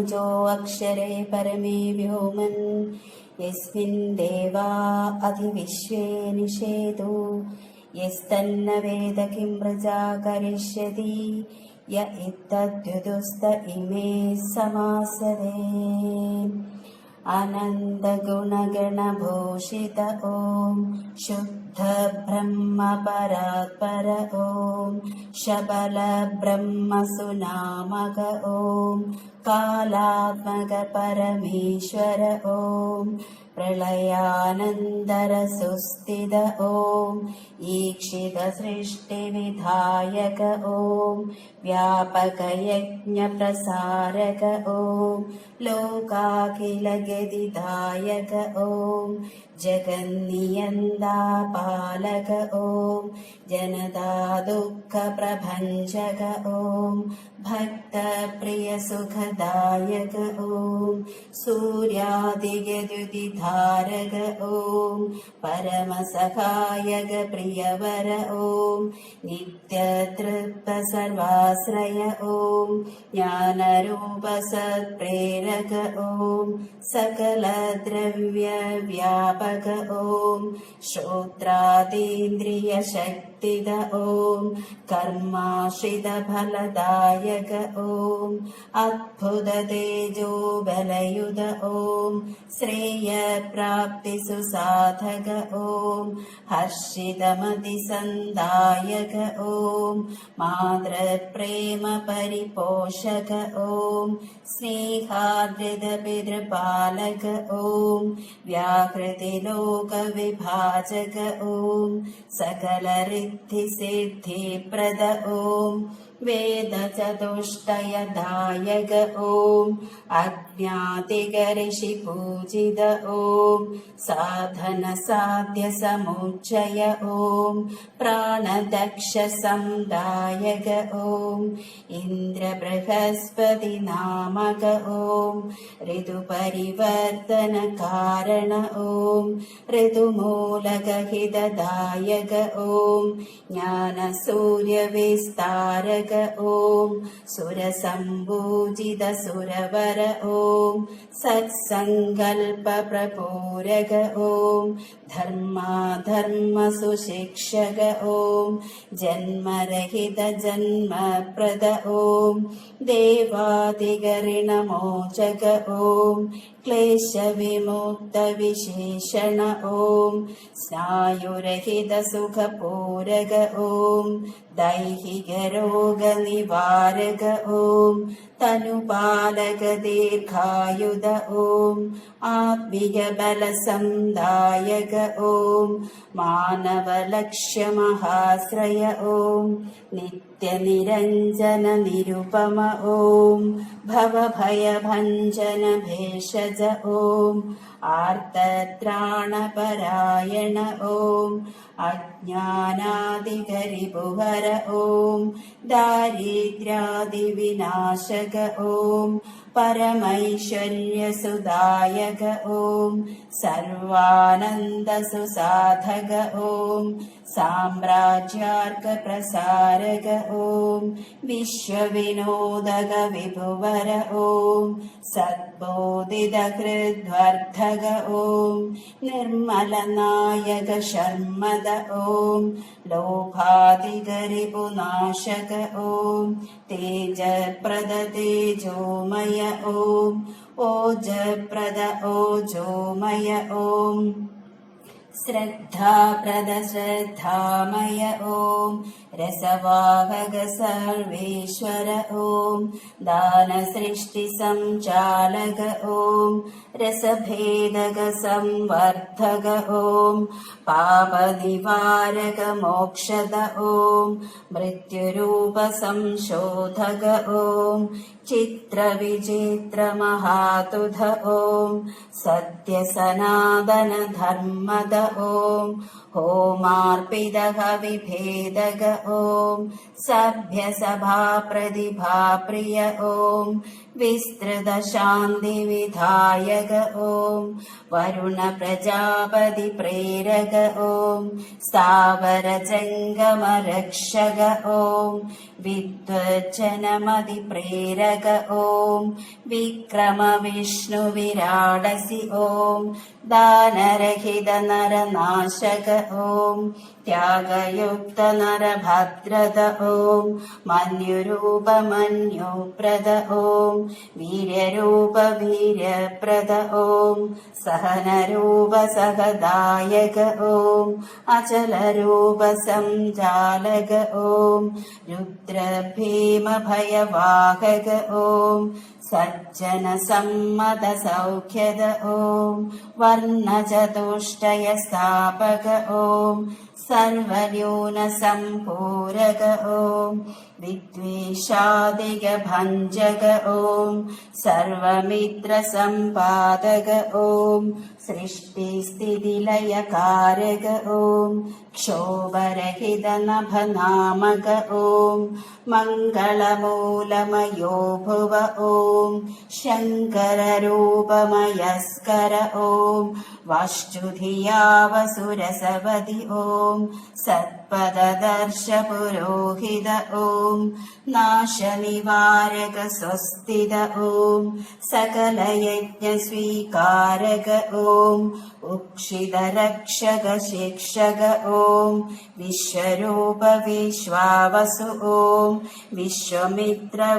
रामानुजोऽक्षरे परमे व्योमन्। यस्मिन् देवा अधिविश्वे निषेदो यस्तन्न वेद किं प्रजा करिष्यति य इत्तद्युदुस्त इमे समासदे आनन्दगुणगणभूषित ॐ शुद्धब्रह्मपरात्पर ॐ शबलब्रह्मसुनामक ॐ कालात्मकपरमेश्वर ॐ प्रलयानन्दरसुस्थित ॐ ईक्षितसृष्टिविधायक ॐ व्यापकयज्ञप्रसारक ॐ लोकाखिलगदिदायक ॐ जगन्नियन्दापालक ॐ जनता दुःखप्रभञ्जक ॐ भक्तप्रियसुखदायक ॐ सूर्यादिगद्युतिधारक ॐ परमसखायक प्रियवर ॐ नित्यतृप्तसर्वाश्रय ॐ ज्ञानरूपसत्प्रेरक ॐ सकलद्रव्यव्यापक ॐ श्रोत्रातीन्द्रियशक्तिद ॐ। कर्माश्रितफलदायक ॐ। अद्भुततेजो बलयुत ॐ। श्रेयप्राप्तिसुसाधक ॐ। हर्षितमतिसन्दायक ॐ। मातृप्रेमपरिपोषक ॐ। स्नेहादृतपितृपालक ॐ। व्याकृतिलोकविभाजक ॐ सकलरिद्धिसिद्धिप्रद ॐ वेदचतुष्टयदायक ॐ अज्ञातिगर्षिपूजित ॐ साधनसाध्यसमुच्चय ॐ प्राणदक्षसंदायक ॐ इन्द्रबृहस्पतिनामक ॐ ऋतुपरिवर्तनकारण ॐ ऋतुमूलकहितदायक ॐ ज्ञानसूर्यविस्तारक ॐ सुरसम्भूजित सुरवर ॐ सत्सङ्कल्पप्रपूरक ॐ धर्माधर्मसुशिक्षक ॐ जन्मरहित जन्मप्रद ॐ देवादिगरिणमोचक ॐ क्लेशविमुक्तविशेषण ॐ स्नायुरहितसुखपूरक ॐ ദൈഹിക രോഗ നിവാരക ഓം दीर्घायुध ॐ आत्मीयबलसन्दायक ॐ मानवलक्ष्यमहाश्रय ॐ नित्यनिरञ्जननिरुपम ॐ भवभयभञ्जन भेषज ॐ आर्तत्राणपरायण ॐ अज्ञानादिगरिभुवर ॐ दारिद्र्यादिविनाशक ॐ परमैश्वर्यसुदायक ॐ सर्वानन्दसुसाधक ॐ साम्राज्यार्कप्रसारक ॐ विश्वविनोदक विभुवर ॐ सद्बोधितकृद्वर्धक ॐ निर्मलनायक शर्मद ॐ लोभादिगरिपुनाशक ॐ तेजप्रद तेजोमय ॐ ओजप्रद ओजोमय ॐ श्रद्धाप्रद श्रद्धामय ॐ रसवाहक सर्वेश्वर ॐ दानसृष्टिसञ्चालक ॐ रसभेदक संवर्धक ॐ पापनिवारक मोक्षद ॐ मृत्युरूपसंशोधक ॐ चित्रविचित्रमहातुध ॐ सत्यसनातनधर्मद ॐ होमार्पितः विभेदक ॐ सभ्यसभाप्रतिभाप्रिय ॐ विस्तृतशान्तिविधायक ॐ वरुणप्रजापतिप्रेरक ॐ स्थावरजङ्गमरक्षक ॐ विद्वज्जनमतिप्रेरक ॐ विक्रमविष्णुविराडसि ॐ दानरहितनरनाशक ॐ त्यागयुक्तनरभद्रद ॐ मन्युरूपमन्युप्रद ॐ वीर्यरूपवीर्यप्रद ॐ सहनरूपसहदायक ॐ अचलरूपसञ्जालक ॐ रुद्रभीमभयवाहक ॐ सज्जनसम्मतसौख्यद ॐ वर्णचतुष्टयस्थापक ॐ सर्वन्यूनसम्पूरक ॐ विद्वेषादिगभञ्जक ॐ सर्वमित्रसम्पादक ॐ सृष्टिस्थितिलयकारक ॐ क्षोभरहितनभनामक ॐ मङ्गलमूलमयो भुव ॐ शङ्कररूपमयस्कर ॐ वाष्टुधियावसुरसवति ॐ सत्पददर्शपुरोहित ॐ नाशनिवारक स्वस्तिद ॐ सकलयज्ञस्वीकारक ॐ उक्षितरक्षक शिक्षक ॐ विश्वरूप विश्वावसु ॐ विश्वमित्रवैश्वानर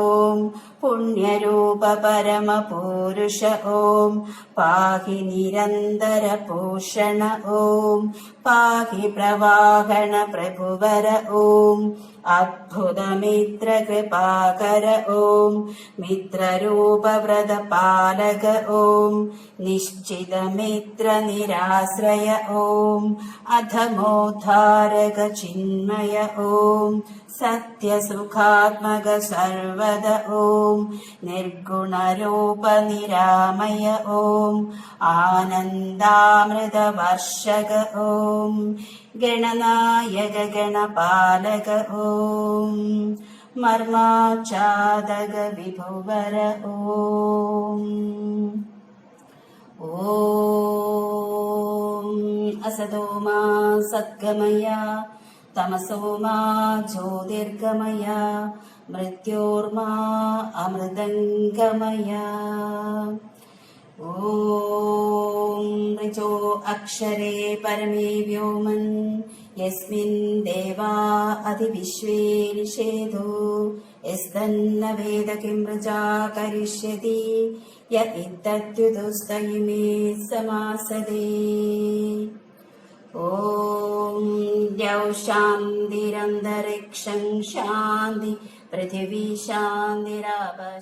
ॐ पुण्यरूप परमपुरुष ॐ पाहि निरन्तरपोषण ॐ पाहि प्रवाहण प्रभुवर ॐ अद्भुतमित्रकृपाकर ॐ मित्ररूपव्रतपालक ॐ निश्चितमित्रनिराश्रय ॐ अधमोद्धारक चिन्मय ॐ सत्यसुखात्मक सर्वद ॐ निर्गुणरूपनिरामय ॐ आनन्दामृतवर्षक ॐ गणनायक गणपालक ॐ मर्माचादक विभुवर ॐ ॐ असतो मा सद्गमय तमसो मा ज्योतिर्गमय मृत्योर्मा अमृतङ्गमय ॐ ऋचो अक्षरे परमे व्योमन् यस्मिन् देवा अधिविश्वे निषेधो यस्तन्न वेद किं ऋचा करिष्यति य इत्तत्युदुस्तयिमे समासदे ॐ द्यौ शान्तिरन्तरिक्षं शान्ति पृथिवी शान्तिरापः